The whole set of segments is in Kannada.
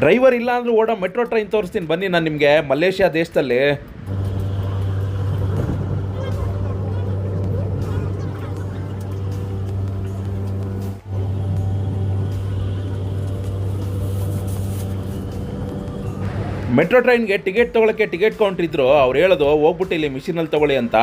ಡ್ರೈವರ್ ಇಲ್ಲ ಅಂದ್ರೆ ಓಡೋ ಮೆಟ್ರೋ ಟ್ರೈನ್ ತೋರಿಸ್ತೀನಿ. ಬನ್ನಿ ನಾನು ನಿಮಗೆ ಮಲೇಷ್ಯಾ ದೇಶದಲ್ಲಿ. ಮೆಟ್ರೋ ಟ್ರೈನ್ಗೆ ಟಿಕೆಟ್ ತೊಗೊಳಕ್ಕೆ ಟಿಕೆಟ್ ಕೌಂಟ್ರ್ ಇದ್ರು. ಅವ್ರು ಹೇಳೋದು, ಹೋಗ್ಬಿಟ್ಟು ಇಲ್ಲಿ ಮಿಷಿನಲ್ಲಿ ತಗೊಳ್ಳಿ ಅಂತ.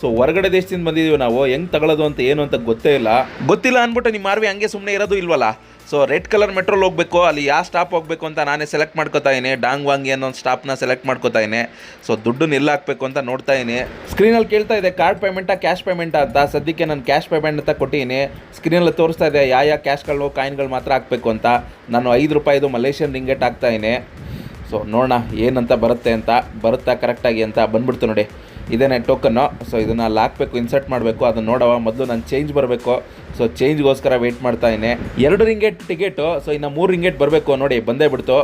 ಸೊ ಹೊರಗಡೆ ದೇಶದಿಂದ ಬಂದಿದ್ದೀವಿ ನಾವು. ಹೆಂಗೆ ತಗೊಳ್ಳೋದು ಅಂತ ಏನು ಅಂತ ಗೊತ್ತೇ ಇಲ್ಲ. ಗೊತ್ತಿಲ್ಲ ಅಂದ್ಬಿಟ್ಟು ನಿಮ್ಮ ಮಾರ್ವಿ ಹಂಗೆ ಸುಮ್ಮನೆ ಇರೋದು ಇಲ್ವಲ್ಲ? ಸೊ ರೆಡ್ ಕಲರ್ ಮೆಟ್ರೋಲ್ ಹೋಗ್ಬೇಕು, ಅಲ್ಲಿ ಯಾವ ಸ್ಟಾಪ್ ಹೋಗಬೇಕು ಅಂತ ನಾನೇ ಸೆಲೆಕ್ಟ್ ಮಾಡ್ಕೋತಾ ಇದ್ದೀನಿ ಡಾಂಗ್ ವಾಂಗಿ ಅನ್ನೋ ಒಂದು ಸ್ಟಾಪ್ನ ಸೆಲೆಕ್ಟ್ ಮಾಡ್ಕೋತಾ ಇದ್ದೀನಿ ಸೊ ದುಡ್ಡು ಹಾಕಬೇಕು ಅಂತ ನೋಡ್ತಾ ಇದ್ದೀನಿ ಸ್ಕ್ರೀನಲ್ಲಿ ಕೇಳ್ತಾ ಇದೆ ಕಾರ್ಡ್ ಪೇಮೆಂಟಾ ಕ್ಯಾಶ್ ಪೇಮೆಂಟ್ ಅಂತ. ಸದ್ಯಕ್ಕೆ ನಾನು ಕ್ಯಾಶ್ ಪೇಮೆಂಟ್ ಅಂತ ಕೊಟ್ಟಿದ್ದೀನಿ ಸ್ಕ್ರೀನಲ್ಲಿ ತೋರಿಸ್ತಾ ಇದೆ, ಯಾವ ಯಾವ ಕ್ಯಾಶ್ಗಳು ಕಾಯಿನ್ಗಳು ಮಾತ್ರ ಹಾಕಬೇಕು ಅಂತ. ನಾನು ಐದು ರೂಪಾಯಿದು ಮಲೇಷಿಯನ್ ರಿಂಗೆಟ್ ಹಾಕ್ತಾ ಇದ್ದೀನಿ ಸೊ ನೋಡೋಣ, ಏನಂತ ಬರುತ್ತೆ ಅಂತ. ಬರುತ್ತಾ ಕರೆಕ್ಟಾಗಿ ಅಂತ ಬಂದ್ಬಿಡ್ತು ನೋಡಿ. ಇದೇನೆ ಟೋಕನ್ನು ಸೊ ಇದನ್ನು ಅಲ್ಲಿ ಹಾಕ್ಬೇಕು ಇನ್ಸರ್ಟ್ ಮಾಡಬೇಕು, ಅದನ್ನು ನೋಡವ. ಮೊದಲು ನಾನು ಚೇಂಜ್ ಬರಬೇಕು. ಸೊ ಚೇಂಜ್ಗೋಸ್ಕರ ವೆಯ್ಟ್ ಮಾಡ್ತಾ ಇದ್ದೀನಿ ಎರಡು ರಿಂಗೇಟ್ ಟಿಕೆಟು ಸೊ ಇನ್ನು ಮೂರು ರಿಂಗೇಟ್ ಬರಬೇಕು ನೋಡಿ, ಬಂದೇ ಬಿಡ್ತು.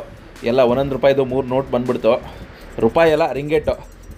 ಎಲ್ಲ ಒಂದೊಂದು ರೂಪಾಯಿದು ಮೂರು ನೋಟ್ ಬಂದುಬಿಡ್ತು. ರೂಪಾಯಿ ಎಲ್ಲ ರಿಂಗೇಟು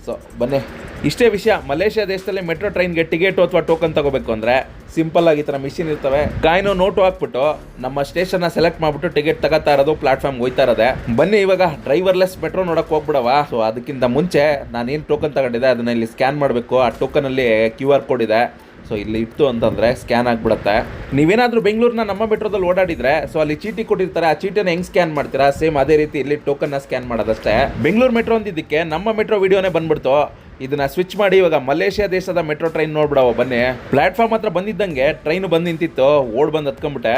ಸೊ ಬನ್ನಿ. ಇಷ್ಟೇ ವಿಷಯ. ಮಲೇಷ್ಯಾ ದೇಶದಲ್ಲಿ ಮೆಟ್ರೋ ಟ್ರೈನ್ಗೆ ಟಿಕೆಟು ಅಥವಾ ಟೋಕನ್ ತಗೋಬೇಕು ಅಂದರೆ ಸಿಂಪಲ್ ಆಗಿ ಈ ಥರ ಮಿಷಿನ್ ಇರ್ತವೆ. ಕಾಯಿನು ನೋಟು ಹಾಕ್ಬಿಟ್ಟು ನಮ್ಮ ಸ್ಟೇಷನ್ನ ಸೆಲೆಕ್ಟ್ ಮಾಡಿಬಿಟ್ಟು ಟಿಕೆಟ್ ತಗೋತಾ ಇರೋದು ಪ್ಲಾಟ್ಫಾರ್ಮ್ ಹೋಯ್ತಾ ಇರೋದೆ. ಬನ್ನಿ ಇವಾಗ ಡ್ರೈವರ್ಲೆಸ್ ಮೆಟ್ರೋ ನೋಡಕ್ಕೆ ಹೋಗ್ಬಿಡವ. ಸೊ ಅದಕ್ಕಿಂತ ಮುಂಚೆ ನಾನೇನು ಟೋಕನ್ ತಗೊಂಡಿದ್ದೆ, ಅದನ್ನ ಇಲ್ಲಿ ಸ್ಕ್ಯಾನ್ ಮಾಡಬೇಕು. ಆ ಟೋಕನಲ್ಲಿ ಕ್ಯೂ ಆರ್ ಕೋಡ್ ಇದೆ. ಸೊ ಇಲ್ಲಿ ಇತ್ತು ಅಂತಂದರೆ ಸ್ಕ್ಯಾನ್ ಆಗಿಬಿಡುತ್ತೆ. ನೀವೇನಾದರೂ ಬೆಂಗಳೂರಿನ ನಮ್ಮ ಮೆಟ್ರೋದಲ್ಲಿ ಓಡಾಡಿದ್ರೆ ಸೊ ಅಲ್ಲಿ ಚೀಟಿ ಕೊಟ್ಟಿರ್ತಾರೆ, ಆ ಚೀಟಿನ ಹೆಂಗ್ ಸ್ಕ್ಯಾನ್ ಮಾಡ್ತೀರಾ? ಸೇಮ್ ಅದೇ ರೀತಿ ಇಲ್ಲಿ ಟೋಕನ್ನ ಸ್ಕ್ಯಾನ್ ಮಾಡೋದಷ್ಟೇ. ಬೆಂಗಳೂರು ಮೆಟ್ರೋ ಅಂದಿದ್ದಕ್ಕೆ ನಮ್ಮ ಮೆಟ್ರೋ ವಿಡಿಯೋನೇ ಬಂದ್ಬಿಡ್ತು. ಇದನ್ನ ಸ್ವಿಚ್ ಮಾಡಿ ಇವಾಗ ಮಲೇಷಿಯಾ ದೇಶದ ಮೆಟ್ರೋ ಟ್ರೈನ್ ನೋಡ್ಬಿಡವ ಬನ್ನಿ. ಪ್ಲಾಟ್ಫಾರ್ಮ್ ಹತ್ರ ಬಂದಿದ್ದಂಗೆ ಟ್ರೈನ್ ಬಂದು ನಿಂತಿತ್ತು, ಓಡ್ ಬಂದು ಹತ್ಕೊಂಡ್ಬಿಟ್ಟೆ.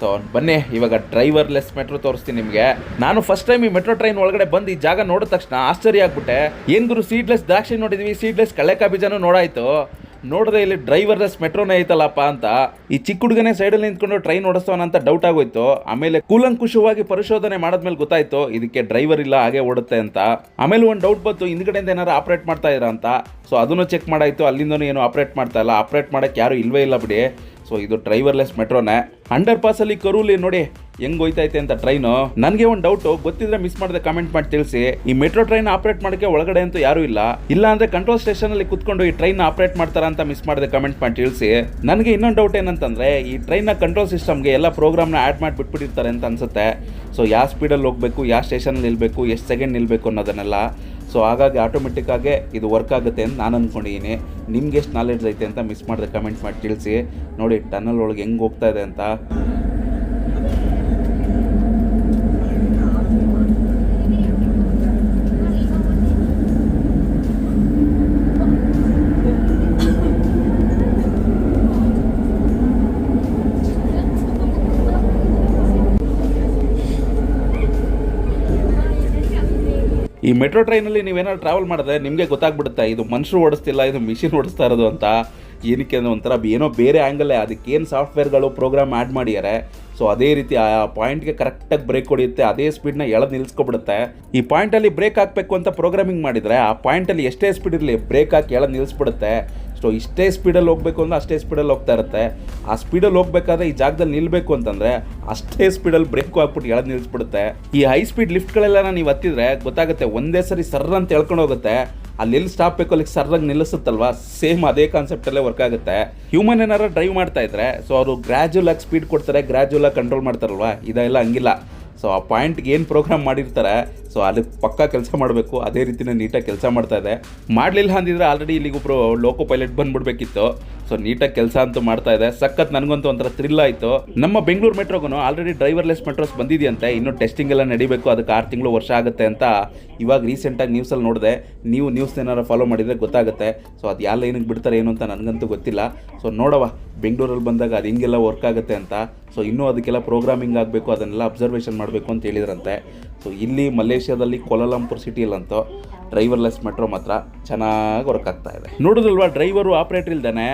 ಸೊ ಬನ್ನಿ, ಇವಾಗ ಡ್ರೈವರ್ಲೆಸ್ ಮೆಟ್ರೋ ತೋರಿಸ್ತೀನಿ ನಿಮಗೆ. ನಾನು ಫಸ್ಟ್ ಟೈಮ್ ಈ ಮೆಟ್ರೋ ಟ್ರೈನ್ ಒಳಗಡೆ ಬಂದು ಈ ಜಾಗ ನೋಡಿದ ತಕ್ಷಣ ಆಶ್ಚರ್ಯ ಆಗ್ಬಿಟ್ಟೆ. ಏನ್ ಗುರು ಸೀಡ್ಲೆಸ್ ದ್ರಾಕ್ಷಿ ನೋಡಿದ್ವಿ ಸೀಡ್ಲೆಸ್ ಕಳೆಕಾ ಬೀಜನೂ ನೋಡಾಯ್ತು. ನೋಡಿದ್ರೆ ಇಲ್ಲಿ ಡ್ರೈವರ್ಲೆಸ್ ಮೆಟ್ರೋನೇ ಐತಲ್ಲಪ್ಪ ಅಂತ. ಈ ಚಿಕ್ಕ ಹುಡುಗನೇ ಸೈಡಲ್ಲಿ ನಿಂತ್ಕೊಂಡು ಟ್ರೈನ್ ಓಡಿಸ್ತವನ ಅಂತ ಡೌಟ್ ಆಗೋಯ್ತು. ಆಮೇಲೆ ಕೂಲಂಕುಷವಾಗಿ ಪರಿಶೋಧನೆ ಮಾಡಿದ್ಮೇಲೆ ಗೊತ್ತಾಯ್ತು, ಇದಕ್ಕೆ ಡ್ರೈವರ್ ಇಲ್ಲ, ಹಾಗೆ ಓಡುತ್ತೆ ಅಂತ. ಆಮೇಲೆ ಒಂದು ಡೌಟ್ ಬಂತು, ಹಿಂದ್ಗಡೆಯಿಂದ ಏನಾರು ಆಪರೇಟ್ ಮಾಡ್ತಾ ಇದ್ರ ಅಂತ. ಸೊ ಅದನ್ನು ಚೆಕ್ ಮಾಡಾಯ್ತು, ಅಲ್ಲಿಂದನೂ ಏನು ಆಪರೇಟ್ ಮಾಡ್ತಾ ಇಲ್ಲ. ಆಪರೇಟ್ ಮಾಡೋಕ್ಕೆ ಯಾರು ಇಲ್ವೇ ಇಲ್ಲ ಬಿಡಿ. ಸೊ ಇದು ಡ್ರೈವರ್ಲೆಸ್ ಮೆಟ್ರೋನೇ ಅಂಡರ್ ಪಾಸಲ್ಲಿ ಕರೂಲಿ ನೋಡಿ ಹೆಂಗ್ ಹೋಯ್ತೈತೆ ಅಂತ ಟ್ರೈನು? ನನಗೆ ಒಂದು ಡೌಟು ಗೊತ್ತಿದ್ರೆ ಮಿಸ್ ಮಾಡದೆ ಕಮೆಂಟ್ ಮಾಡಿ ತಿಳಿಸಿ. ಈ ಮೆಟ್ರೋ ಟ್ರೈನ್ ಆಪರೇಟ್ ಮಾಡೋಕ್ಕೆ ಒಳಗಡೆ ಅಂತೂ ಯಾರೂ ಇಲ್ಲ. ಇಲ್ಲ ಅಂದ್ರೆ ಕಂಟ್ರೋಲ್ ಸ್ಟೇಷನಲ್ಲಿ ಕುತ್ಕೊಂಡು ಈ ಟ್ರೈನ್ ಆಪರೇಟ್ ಮಾಡ್ತಾರ ಅಂತ ಮಿಸ್ ಮಾಡದೆ ಕಮೆಂಟ್ ಮಾಡಿ ತಿಳಿಸಿ. ನನಗೆ ಇನ್ನೊಂದು ಡೌಟ್ ಏನಂತಂದ್ರೆ, ಈ ಟ್ರೈನ್ನ ಕಂಟ್ರೋಲ್ ಸಿಸ್ಟಮ್ಗೆ ಎಲ್ಲ ಪ್ರೋಗ್ರಾಮ್ನ ಆ್ಯಡ್ ಮಾಡಿ ಬಿಟ್ಬಿಟ್ಟಿರ್ತಾರೆ ಅಂತ ಅನ್ಸುತ್ತೆ. ಸೊ ಯಾವ ಸ್ಪೀಡಲ್ಲಿ ಹೋಗಬೇಕು, ಯಾವ ಸ್ಟೇಷನಲ್ಲಿ ನಿಲ್ಬೇಕು, ಎಷ್ಟು ಸೆಕೆಂಡ್ ನಿಲ್ಲಬೇಕು ಅನ್ನೋದನ್ನೆಲ್ಲ. ಸೊ ಹಾಗಾಗಿ ಆಟೋಮೆಟಿಕ್ಕಾಗೆ ಇದು ವರ್ಕ್ ಆಗುತ್ತೆ ಅಂತ ನಾನು ಅಂದ್ಕೊಂಡಿದ್ದೀನಿ ನಿಮ್ಗೆ ಎಷ್ಟು ನಾಲೆಡ್ಜ್ ಐತೆ ಅಂತ ಮಿಸ್ ಮಾಡಿದೆ ಕಮೆಂಟ್ ಮಾಡಿ ತಿಳಿಸಿ. ನೋಡಿ ಟನಲ್ ಒಳಗೆ ಹೆಂಗೆ ಹೋಗ್ತಾ ಇದೆ ಅಂತ. ಈ ಮೆಟ್ರೋ ಟ್ರೈನಲ್ಲಿ ನೀವೇನಾದ್ರು ಟ್ರಾವೆಲ್ ಮಾಡಿದ್ರೆ ನಿಮಗೆ ಗೊತ್ತಾಗ್ಬಿಡುತ್ತೆ, ಇದು ಮನುಷ್ಯರು ಓಡಿಸ್ತಿಲ್ಲ, ಇದು ಮಿಷಿನ್ ಓಡಿಸ್ತಾ ಇರೋದು ಅಂತ. ಏನಕ್ಕೆ ಅಂದರೆ ಒಂಥರ ಏನೋ ಬೇರೆ ಆ್ಯಂಗಲ್ಲೇ ಅದಕ್ಕೇನು ಸಾಫ್ಟ್ವೇರ್ಗಳು ಪ್ರೋಗ್ರಾಮ್ ಆ್ಯಡ್ ಮಾಡಿದ್ದಾರೆ ಸೊ ಅದೇ ರೀತಿ ಆ ಪಾಯಿಂಟ್ಗೆ ಕರೆಕ್ಟಾಗಿ ಬ್ರೇಕ್ ಹೊಡೆಯುತ್ತೆ, ಅದೇ ಸ್ಪೀಡ್ನ ಎಳೆದು ನಿಲ್ಲಿಸ್ಕೊಬಿಡುತ್ತೆ ಈ ಪಾಯಿಂಟಲ್ಲಿ ಬ್ರೇಕ್ ಹಾಕಬೇಕು ಅಂತ ಪ್ರೋಗ್ರಾಮಿಂಗ್ ಮಾಡಿದರೆ, ಆ ಪಾಯಿಂಟಲ್ಲಿ ಎಷ್ಟೇ ಸ್ಪೀಡ್ ಇರಲಿ ಬ್ರೇಕ್ ಹಾಕಿ ಎಳೆದು ನಿಲ್ಲಿಸ್ಬಿಡುತ್ತೆ ಸೊ ಇಷ್ಟೇ ಸ್ಪೀಡಲ್ಲಿ ಹೋಗಬೇಕು ಅಂದರೆ ಅಷ್ಟೇ ಸ್ಪೀಡಲ್ಲಿ ಹೋಗ್ತಾ ಇರುತ್ತೆ. ಆ ಸ್ಪೀಡಲ್ಲಿ ಹೋಗಬೇಕಾದ್ರೆ ಈ ಜಾಗದಲ್ಲಿ ನಿಲ್ಲಬೇಕು ಅಂತಂದರೆ ಅಷ್ಟೇ ಸ್ಪೀಡಲ್ಲಿ ಬ್ರೇಕ್ ಹಾಕ್ಬಿಟ್ಟು ಎಳೆದು ನಿಲ್ಲಿಸ್ಬಿಡುತ್ತೆ ಈ ಹೈ ಸ್ಪೀಡ್ ಲಿಫ್ಟ್ಗಳೆಲ್ಲ ನೀವು ಹತ್ತಿದ್ರೆ ಗೊತ್ತಾಗುತ್ತೆ, ಒಂದೇ ಸರಿ ಸರ್ ಅಂತ ಹೇಳ್ಕೊಂಡು ಹೋಗುತ್ತೆ. ಅಲ್ಲಿ ಎಲ್ಲಿ ಸ್ಟಾಪ್ ಬೇಕು ಅಲ್ಲಿಗೆ ಸರ್ರಾಗಿ ನಿಲ್ಲಿಸುತ್ತಲ್ವಾ? ಸೇಮ್ ಅದೇ ಕಾನ್ಸೆಪ್ಟಲ್ಲೇ ವರ್ಕ್ ಆಗುತ್ತೆ. ಹ್ಯೂಮನ್ ಏನಾರು ಡ್ರೈವ್ ಮಾಡ್ತಾ ಇದ್ರೆ ಸೊ ಅವರು ಗ್ರ್ಯಾಜುವಲ್ ಆಗಿ ಸ್ಪೀಡ್ ಕೊಡ್ತಾರೆ ಗ್ರ್ಯಾಜುವಲ್ ಆಗಿ ಕಂಟ್ರೋಲ್ ಮಾಡ್ತಾರಲ್ವಾ? ಇದೆಲ್ಲ ಹಂಗಿಲ್ಲ. ಸೊ ಆ ಪಾಯಿಂಟ್ಗೆ ಏನು ಪ್ರೋಗ್ರಾಮ್ ಮಾಡಿರ್ತಾರೆ ಸೊ ಅಲ್ಲಿ ಪಕ್ಕ ಕೆಲಸ ಮಾಡಬೇಕು, ಅದೇ ರೀತಿನೇ ನೀಟಾಗಿ ಕೆಲಸ ಮಾಡ್ತಾ ಇದೆ. ಮಾಡಲಿಲ್ಲ ಅಂದಿದ್ರೆ ಆಲ್ರೆಡಿ ಇಲ್ಲಿಗೆ ಒಬ್ಬರು ಲೋಕೋ ಪೈಲಟ್ ಬಂದ್ಬಿಡ್ಬೇಕಿತ್ತು ಸೊ ನೀಟಾಗಿ ಕೆಲಸ ಅಂತೂ ಮಾಡ್ತಾ ಇದೆ. ಸಖತ್ ನನಗಂತೂ ಒಂಥರ ಥ್ರಿಲ್ ಆಯಿತು. ನಮ್ಮ ಬೆಂಗಳೂರು ಮೆಟ್ರೋಗೂ ಆಲ್ರೆಡಿ ಡ್ರೈವರ್ಲೆಸ್ ಮೆಟ್ರೋಸ್ ಬಂದಿದೆಯಂತೆ. ಇನ್ನೂ ಟೆಸ್ಟಿಂಗ್ ಎಲ್ಲ ನಡಿಬೇಕು, ಅದಕ್ಕೆ ಆರು ತಿಂಗಳು ವರ್ಷ ಆಗುತ್ತೆ ಅಂತ ಇವಾಗ ರೀಸೆಂಟಾಗಿ ನ್ಯೂಸಲ್ಲಿ ನೋಡಿದೆ. ನೀವು ನ್ಯೂಸ್ ಏನಾರು ಫಾಲೋ ಮಾಡಿದರೆ ಗೊತ್ತಾಗುತ್ತೆ. ಸೊ ಅದು ಯಾವ ಲೈನಿಗೆ ಬಿಡ್ತಾರೆ, ಏನು ಅಂತ ನನಗಂತೂ ಗೊತ್ತಿಲ್ಲ. ಸೊ ನೋಡವ ಬೆಂಗಳೂರಲ್ಲಿ ಬಂದಾಗ ಅದು ಹಿಂಗೆಲ್ಲ ವರ್ಕ್ ಆಗುತ್ತೆ ಅಂತ. ಸೊ ಇನ್ನೂ ಅದಕ್ಕೆಲ್ಲ ಪ್ರೋಗ್ರಾಮಿಂಗ್ ಆಗಬೇಕು, ಅದನ್ನೆಲ್ಲ ಅಬ್ಸರ್ವೇಷನ್ ಮಾಡಬೇಕು ಅಂತ ಹೇಳಿದ್ರಂತೆ. ಸೊ ಇಲ್ಲಿ ಮಲೇಷ್ಯಾದಲ್ಲಿ ಕೋಲಾಲಂಪುರ್ ಸಿಟಿಯಲ್ಲಂತೂ ಡ್ರೈವರ್ಲೆಸ್ ಮೆಟ್ರೋ ಮಾತ್ರ ಚೆನ್ನಾಗಿ ವರ್ಕ್ ಆಗ್ತಾ ಇದೆ. ನೋಡಿದ್ರಲ್ವಾ ಡ್ರೈವರು ಆಪ್ರೇಟರ್ ಇಲ್ದಾನೆ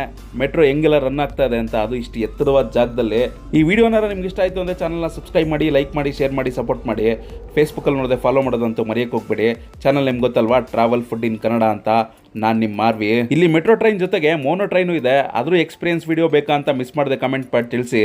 ಮೆಟ್ರೋ ಹೆಂಗೆಲ್ಲ ರನ್ ಆಗ್ತಾ ಇದೆ ಅಂತ ಅದು ಇಷ್ಟು ಎತ್ತರವಾದ ಜಾಗದಲ್ಲಿ. ಈ ವಿಡಿಯೋನಾರ ನಿಮ್ಗೆ ಇಷ್ಟ ಆಯಿತು ಅಂದರೆ ಚಾನಲ್ನ ಸಬ್ಸ್ಕ್ರೈಬ್ ಮಾಡಿ ಲೈಕ್ ಮಾಡಿ ಶೇರ್ ಮಾಡಿ ಸಪೋರ್ಟ್ ಮಾಡಿ. ಫೇಸ್ಬುಕ್ಕಲ್ಲಿ ನೋಡಿದೆ ಫಾಲೋ ಮಾಡೋದಂತೂ ಮರೆಯೋಕೆ ಹೋಗ್ಬೇಡಿ. ಚಾನಲ್ ನಿಮ್ಗೆ ಗೊತ್ತಲ್ವಾ ಟ್ರಾವೆಲ್ ಫುಡ್ ಇನ್ ಕನ್ನಡ ಅಂತ ನಾನು ನಿಮ್ಮ ಮಾರ್ವಿ. ಇಲ್ಲಿ ಮೆಟ್ರೋ ಟ್ರೈನ್ ಜೊತೆಗೆ ಮೋನೋ ಟ್ರೈನು ಇದೆ. ಆದರೂ ಎಕ್ಸ್ಪೀರಿಯನ್ಸ್ ವಿಡಿಯೋ ಬೇಕಾ ಅಂತ ಮಿಸ್ ಮಾಡಿದೆ ಕಮೆಂಟ್ ಮಾಡಿ ತಿಳಿಸಿ.